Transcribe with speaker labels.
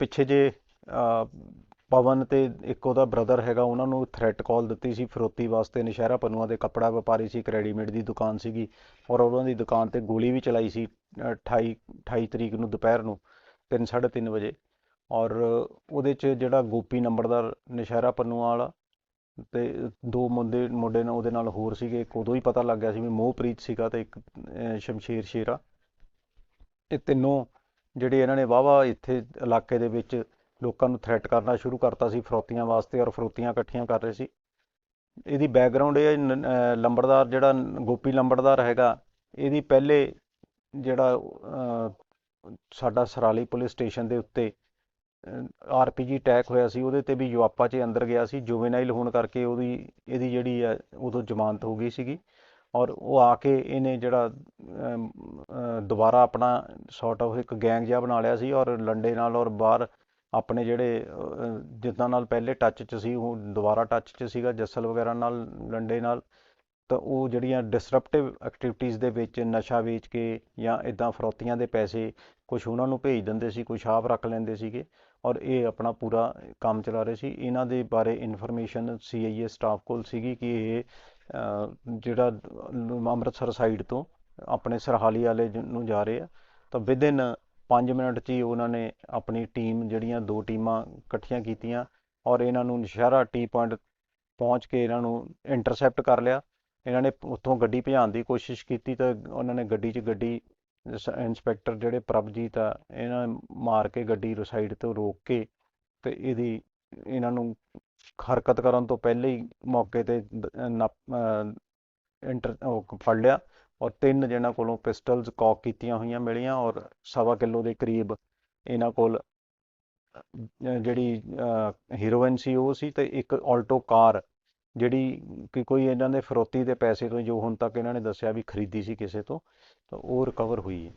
Speaker 1: ਪਿੱਛੇ ਜੇ ਪਵਨ ਤੇ ਇੱਕ ਉਹਦਾ ਬ੍ਰਦਰ ਹੈਗਾ ਉਹਨਾਂ ਨੂੰ ਥ੍ਰੈਟ ਕਾਲ ਦਿੱਤੀ ਸੀ ਫਰੋਤੀ ਵਾਸਤੇ ਨਸ਼ਹਿਰਾ ਪੰਨੂਆ ਦੇ ਕੱਪੜਾ ਵਪਾਰੀ ਸੀ ਇੱਕ ਰੈਡੀਮੇਡ ਦੀ ਦੁਕਾਨ ਸੀਗੀ ਔਰ ਉਹਨਾਂ ਦੀ ਦੁਕਾਨ ਤੇ ਗੋਲੀ ਵੀ ਚਲਾਈ ਸੀ ਅ, 28 28 ਤਰੀਕ ਨੂੰ ਦੁਪਹਿਰ ਨੂੰ 3:30 ਵਜੇ ਔਰ ਉਹਦੇ 'ਚ ਜਿਹੜਾ ਗੋਪੀ ਨੰਬਰਦਾਰ ਨਸ਼ਹਿਰਾ ਪੰਨੂਆ ਵਾਲਾ ਤੇ ਦੋ ਮੁੰਡੇ ਮੁੰਡੇ ਨਾਲ ਉਹਦੇ ਨਾਲ ਹੋਰ ਸੀਗੇ ਇੱਕ ਉਦੋਂ ਹੀ ਪਤਾ ਲੱਗ ਗਿਆ ਸੀ ਵੀ ਮੋਹਪ੍ਰੀਤ ਸੀਗਾ ਤੇ ਇੱਕ ਅਹ, ਸ਼ਮਸ਼ੇਰ ਸ਼ੇਰਾ ਇਹ ਤਿੰਨੋਂ ਜਿਹੜੇ ਇਹਨਾਂ ਨੇ ਵਾਹਵਾ ਇੱਥੇ ਇਲਾਕੇ ਦੇ ਵਿੱਚ ਲੋਕਾਂ ਨੂੰ ਥ੍ਰੈਟ ਕਰਨਾ ਸ਼ੁਰੂ ਕਰਤਾ ਸੀ ਫਰੋਤੀਆਂ ਵਾਸਤੇ ਔਰ ਫਰੋਤੀਆਂ ਇਕੱਠੀਆਂ ਕਰ ਰਹੇ ਸੀ। ਇਹਦੀ ਬੈਕਗ੍ਰਾਉਂਡ ਇਹ ਹੈ, ਨ- ਲੰਬੜਦਾਰ ਜਿਹੜਾ ਗੋਪੀ ਲੰਬੜਦਾਰ ਹੈਗਾ, ਇਹਦੀ ਪਹਿਲੇ ਜਿਹੜਾ ਸਾਡਾ ਸਰਾਲੀ ਪੁਲਿਸ ਸਟੇਸ਼ਨ ਦੇ ਉੱਤੇ ਆਰਪੀਜੀ ਅਟੈਕ ਹੋਇਆ ਸੀ, ਉਹਦੇ ਤੇ ਵੀ ਯੁਆਪਾ 'ਚ ਅੰਦਰ ਗਿਆ ਸੀ ਜੁਵੇਨਾਈਲ ਹੋਣ ਕਰਕੇ ਉਹਦੀ, ਇਹਦੀ ਜਿਹੜੀ ਹੈ, ਉਦੋਂ ਜ਼ਮਾਨਤ ਹੋ ਗਈ ਸੀਗੀ। ਔਰ ਉਹ ਆ ਕੇ ਇਹਨੇ ਜਿਹੜਾ ਦੁਬਾਰਾ ਆਪਣਾ ਸੌਟ ਆਫ ਇੱਕ ਗੈਂਗ ਜਿਹਾ ਬਣਾ ਲਿਆ ਸੀ ਔਰ ਲੰਡੇ ਨਾਲ ਔਰ ਬਾਹਰ ਆਪਣੇ ਜਿਹੜੇ ਜਿੱਦਾਂ ਨਾਲ ਪਹਿਲੇ ਟੱਚ 'ਚ ਸੀ, ਉਹ ਦੁਬਾਰਾ ਟੱਚ 'ਚ ਸੀਗਾ ਜੱਸਲ ਵਗੈਰਾ ਨਾਲ ਲੰਡੇ ਨਾਲ, ਤਾਂ ਉਹ ਜਿਹੜੀਆਂ ਡਿਸਰਪਟਿਵ ਐਕਟੀਵਿਟੀਜ਼ ਦੇ ਵਿੱਚ ਨਸ਼ਾ ਵੇਚ ਕੇ ਜਾਂ ਇਦਾਂ ਫਰੋਤੀਆਂ ਦੇ ਪੈਸੇ ਕੁਝ ਉਹਨਾਂ ਨੂੰ ਭੇਜ ਦਿੰਦੇ ਸੀ ਕੁਝ ਆਪ ਰੱਖ ਲੈਂਦੇ ਸੀਗੇ ਔਰ ਇਹ ਆਪਣਾ ਪੂਰਾ ਕੰਮ ਚਲਾ ਰਹੇ ਸੀ। ਇਹਨਾਂ ਦੇ ਬਾਰੇ ਇਨਫੋਰਮੇਸ਼ਨ ਸੀਆਈਏ ਸਟਾਫ ਕੋਲ ਸੀਗੀ ਕਿ ਇਹ ਜਿਹੜਾ ਅੰਮ੍ਰਿਤਸਰ ਸਾਈਡ ਤੋਂ ਆਪਣੇ ਸਰਹਾਲੀ ਵਾਲੇ ਨੂੰ ਜਾ ਰਹੇ ਆ, ਤਾਂ ਵਿਦਿਨ 5 ਮਿੰਟ 'ਚ ਹੀ ਉਹਨਾਂ ਨੇ ਆਪਣੀ ਟੀਮ ਜਿਹੜੀਆਂ ਦੋ ਟੀਮਾਂ ਇਕੱਠੀਆਂ ਕੀਤੀਆਂ ਔਰ ਇਹਨਾਂ ਨੂੰ ਨਸ਼ਹਿਰਾ ਟੀ ਪੁਆਇੰਟ ਪਹੁੰਚ ਕੇ ਇਹਨਾਂ ਨੂੰ ਇੰਟਰਸੈਪਟ ਕਰ ਲਿਆ। ਇਹਨਾਂ ਨੇ ਉੱਥੋਂ ਗੱਡੀ ਭਜਾਉਣ ਦੀ ਕੋਸ਼ਿਸ਼ ਕੀਤੀ ਤਾਂ ਉਹਨਾਂ ਨੇ ਗੱਡੀ 'ਚ ਗੱਡੀ ਇੰਸਪੈਕਟਰ ਜਿਹੜੇ ਪ੍ਰਭਜੀਤ ਆ, ਇਹਨਾਂ ਮਾਰ ਕੇ ਗੱਡੀ ਸਾਈਡ ਤੋਂ ਰੋਕ ਕੇ ਤੇ ਇਹਦੀ, ਇਹਨਾਂ ਨੂੰ ਹਰਕਤ ਕਰਨ ਤੋਂ ਪਹਿਲੇ ਹੀ ਮੌਕੇ ਤੇ ਦ- ਇੰਟਰ ਫੜ ਲਿਆ ਔਰ ਤਿੰਨ ਜਿਹਨਾਂ ਕੋਲੋਂ ਪਿਸਟਲਸ ਕੌਕ ਕੀਤੀਆਂ ਹੋਈਆਂ ਮਿਲੀਆਂ ਔਰ ਸਵਾ ਕਿਲੋ ਦੇ ਕਰੀਬ ਇਹਨਾਂ ਕੋਲ ਜਿਹੜੀ ਹੀਰੋਇਨ ਸੀ ਉਹ ਸੀ ਤੇ ਇੱਕ ਆਲਟੋ ਕਾਰ ਜਿਹੜੀ ਕਿ ਕੋਈ ਇਹਨਾਂ ਦੇ ਫਰੋਤੀ ਦੇ ਪੈਸੇ ਤੋਂ ਜੋ ਹੁਣ ਤੱਕ ਇਹਨਾਂ ਨੇ ਦੱਸਿਆ ਵੀ ਖਰੀਦੀ ਸੀ ਕਿਸੇ ਤੋਂ, ਤਾਂ ਉਹ ਰਿਕਵਰ ਹੋਈ ਹੈ।